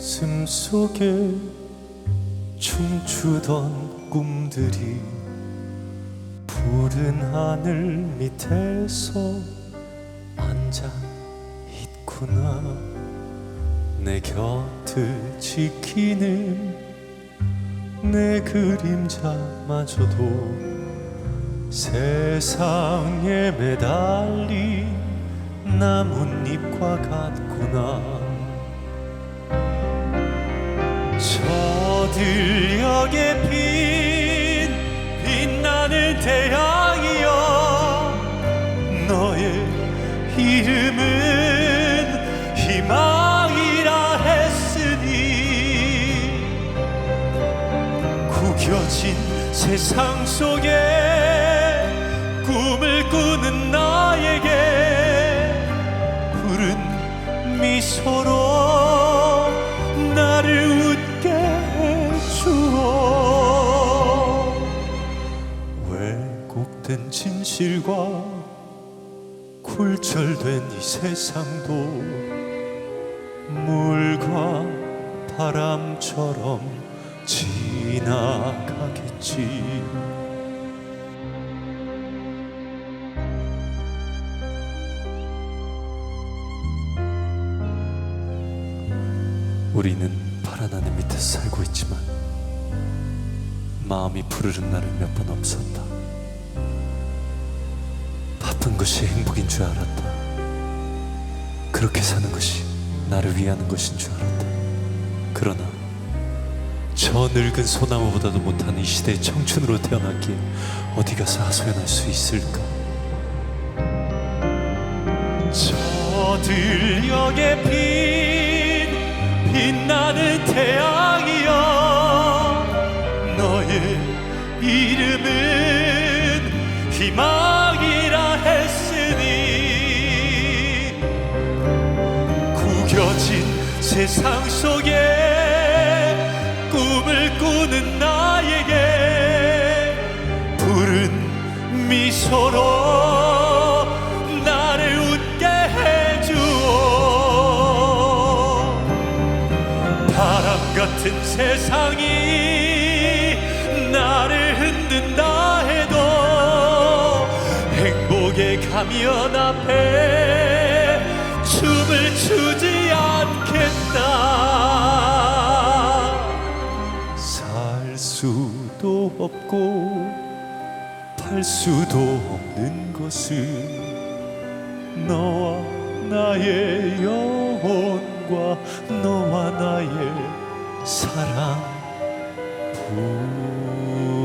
속에 춤추던 꿈들이 푸른 하늘 밑에서 앉아 있구나. 내 곁을 지키는 내 그림자마저도 세상에 매달린 나뭇잎과 같구나 저 들녘에 핀 빛나는 태양이여 너의 이름은 희망이라 했으니. 구겨진 세상 속에 꿈을 꾸는 나에게 푸른 미소로 왜곡된 진실과 굴절된 이 세상도 물과 바람처럼 지나가겠지 우리는 파란 하늘 밑에서 살고 있지만 마음이 부르는 날은 몇 번 없었다. 바쁜 것이 행복인 줄 알았다. 그렇게 사는 것이 나를 위하는 것인 줄 알았다. 그러나 저 늙은 소나무보다도 못한 이 시대의 청춘으로 태어났기에 어디 가서 하소연할 수 있을까? 저 들녘에 핀 빛나는 태양이여 너의 이름은 희망 세상 속에 꿈을 꾸는 나에게 푸른 미소로 나를 웃게 해주어 바람 같은 세상이 나를 흔든다 해도 행복의 가면 앞에 춤을 추지 않겠다. 살 수도 없고 팔 수도 없는 것은 너와 나의 영혼과 너와 나의 사랑 뿐